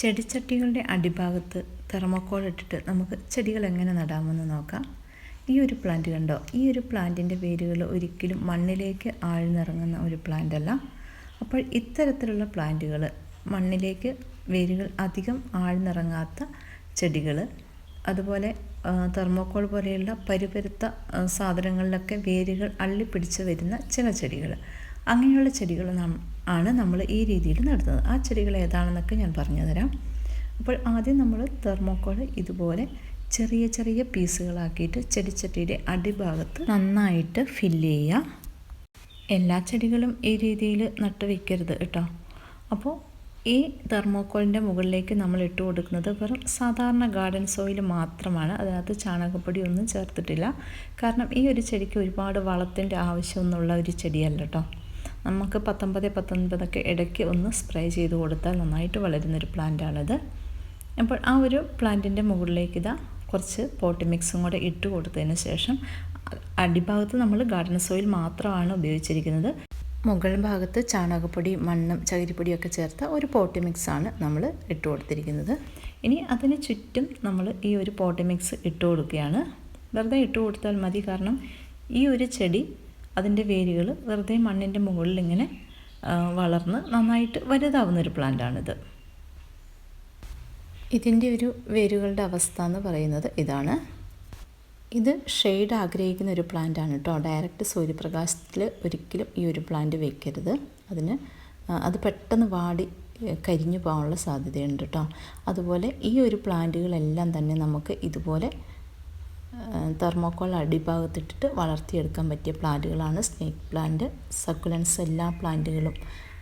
ചെടിച്ചട്ടികളുടെ അടിഭാഗത്ത് തെർമോക്കോൾ ഇട്ടിട്ട് നമുക്ക് ചെടികൾ എങ്ങനെ നടാമെന്ന് നോക്കാം. ഈ ഒരു പ്ലാന്റ് കണ്ടോ? ഈ ഒരു പ്ലാന്റിന്റെ വേരുകൾ ഒരിക്കലും മണ്ണിലേക്ക് ആഴ്ന്നിറങ്ങുന്ന ഒരു പ്ലാന്റ് അല്ല. അപ്പോൾ ഇത്തരത്തിലുള്ള പ്ലാന്റുകൾ മണ്ണിലേക്ക് വേരുകൾ അധികം ആഴ്ന്നിറങ്ങാത്ത ചെടികൾ അതുപോലെ തെർമോക്കോൾ പോലെയുള്ള പരുപരുത്ത സാധനങ്ങളിലൊക്കെ വേരുകൾ അള്ളിപ്പിടിച്ച് വരുന്ന ചില ചെടികൾ അങ്ങനെയുള്ള ചെടികൾ ആണ് നമ്മൾ ഈ രീതിയിൽ നടുന്നത്. ആ ചെടികൾ ഏതാണെന്നൊക്കെ ഞാൻ പറഞ്ഞു തരാം. അപ്പോൾ ആദ്യം നമ്മൾ തെർമോക്കോൾ ഇതുപോലെ ചെറിയ ചെറിയ പീസുകളാക്കിയിട്ട് ചെടിച്ചട്ടിയുടെ അടിഭാഗത്ത് നന്നായിട്ട് ഫില്ല് ചെയ്യുക. എല്ലാ ചെടികളും ഈ രീതിയിൽ നട്ട് വയ്ക്കരുത് കേട്ടോ. അപ്പോൾ ഈ തെർമോക്കോളിന്റെ മുകളിലേക്ക് നമ്മൾ ഇട്ട് കൊടുക്കുന്നത് വെറും സാധാരണ ഗാർഡൻ സോയിൽ മാത്രമാണ്. അതിനകത്ത് ചാണകപ്പൊടി ഒന്നും ചേർത്തിട്ടില്ല. കാരണം ഈ ഒരു ചെടിക്ക് ഒരുപാട് വളത്തിന്റെ ആവശ്യമൊന്നുള്ള ഒരു ചെടിയല്ല കേട്ടോ. നമുക്ക് പത്തൊമ്പത് പത്തൊൻപതൊക്കെ ഇടയ്ക്ക് ഒന്ന് സ്പ്രേ ചെയ്ത് കൊടുത്താൽ നന്നായിട്ട് വളരുന്നൊരു പ്ലാന്റാണിത് അപ്പോൾ ആ ഒരു പ്ലാന്റിന്റെ മുകളിലേക്ക് ഇതാ കുറച്ച് പോട്ടി മിക്സും കൂടെ ഇട്ട് കൊടുത്തതിന് ശേഷം അടിഭാഗത്ത് നമ്മൾ ഗാർഡൻ സോയിൽ മാത്രമാണ് ഉപയോഗിച്ചിരിക്കുന്നത്. മുകൾ ഭാഗത്ത് ചാണകപ്പൊടി മണ്ണും ചകിരിപ്പൊടിയൊക്കെ ചേർത്ത ഒരു പോട്ടി മിക്സാണ് നമ്മൾ ഇട്ട് കൊടുത്തിരിക്കുന്നത്. ഇനി അതിന് ചുറ്റും നമ്മൾ ഈ ഒരു പോട്ടി മിക്സ് ഇട്ട് കൊടുക്കുകയാണ്. വെറുതെ ഇട്ട് കൊടുത്താൽ മതി. കാരണം ഈ ഒരു ചെടി അതിന്റെ വേരുകൾ വെറുതെ മണ്ണിന്റെ മുകളിൽ ഇങ്ങനെ വളർന്ന് നന്നായിട്ട് വലുതാവുന്ന ഒരു പ്ലാന്റാണിത്. ഇതിന്റെ ഒരു വേരുകളുടെ അവസ്ഥ എന്ന് പറയുന്നത് ഇതാണ്. ഇത് ഷെയ്ഡ് ആഗ്രഹിക്കുന്ന ഒരു പ്ലാന്റാണ് കേട്ടോ. ഡയറക്റ്റ് സൂര്യപ്രകാശത്തിൽ ഒരിക്കലും ഈ ഒരു പ്ലാന്റ് വെക്കരുത്. അതിന് അത് പെട്ടെന്ന് വാടി കരിഞ്ഞു പോകാനുള്ള സാധ്യതയുണ്ട് കേട്ടോ. അതുപോലെ ഈ ഒരു പ്ലാന്റുകളെല്ലാം തന്നെ നമുക്ക് ഇതുപോലെ തെർമോക്കോൾ അടിഭാഗത്തിട്ടിട്ട് വളർത്തിയെടുക്കാൻ പറ്റിയ പ്ലാന്റുകളാണ് സ്നേക്ക് പ്ലാന്റ് സക്കുലൻസ് എല്ലാ പ്ലാന്റുകളും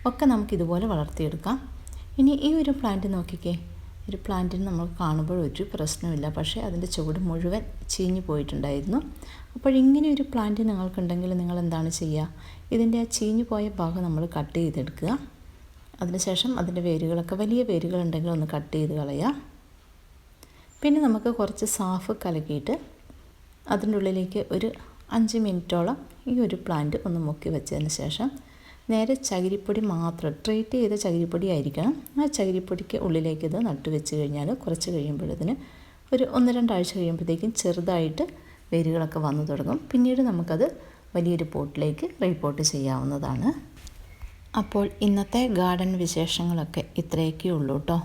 ഒക്കെ നമുക്ക് ഇതുപോലെ വളർത്തിയെടുക്കാം. ഇനി ഈ ഒരു പ്ലാന്റ് നോക്കിക്കേ. ഒരു പ്ലാന്റിന് നമ്മൾ കാണുമ്പോൾ ഒരു പ്രശ്നമില്ല. പക്ഷേ അതിന്റെ ചുവട് മുഴുവൻ ചീഞ്ഞു പോയിട്ടുണ്ടായിരുന്നു. അപ്പോൾ ഇങ്ങനെ ഒരു പ്ലാന്റ് നിങ്ങൾക്കുണ്ടെങ്കിൽ നിങ്ങൾ എന്താണ് ചെയ്യുക? ഇതിന്റെ ആ ചീഞ്ഞു പോയ ഭാഗം നമ്മൾ കട്ട് ചെയ്തെടുക്കുക. അതിനുശേഷം അതിന്റെ വേരുകളൊക്കെ വലിയ വേരുകളുണ്ടെങ്കിൽ ഒന്ന് കട്ട് ചെയ്ത് കളയുക. പിന്നെ നമുക്ക് കുറച്ച് സാഫ് കലക്കിയിട്ട് അതിന്റെ ഉള്ളിലേക്ക് ഒരു അഞ്ച് മിനിറ്റോളം ഈ ഒരു പ്ലാന്റ് ഒന്ന് മുക്കി വെച്ചതിന് ശേഷം നേരെ ചകിരിപ്പൊടി മാത്രം ട്രീറ്റ് ചെയ്ത ചകിരിപ്പൊടി ആയിരിക്കണം. ആ ചകിരിപ്പൊടിക്ക് ഉള്ളിലേക്ക് ഇത് നട്ടു വെച്ച് കഴിഞ്ഞാൽ കുറച്ച് കഴിയുമ്പോഴതിന് ഒരു ഒന്ന് രണ്ടാഴ്ച കഴിയുമ്പോഴത്തേക്കും ചെറുതായിട്ട് വേരുകളൊക്കെ വന്നു തുടങ്ങും. പിന്നീട് നമുക്കത് വലിയൊരു പോട്ടിലേക്ക് റീപോട്ട് ചെയ്യാവുന്നതാണ്. അപ്പോൾ ഇന്നത്തെ ഗാർഡൻ വിശേഷങ്ങളൊക്കെ ഇത്രയൊക്കെ ഉള്ളൂ കേട്ടോ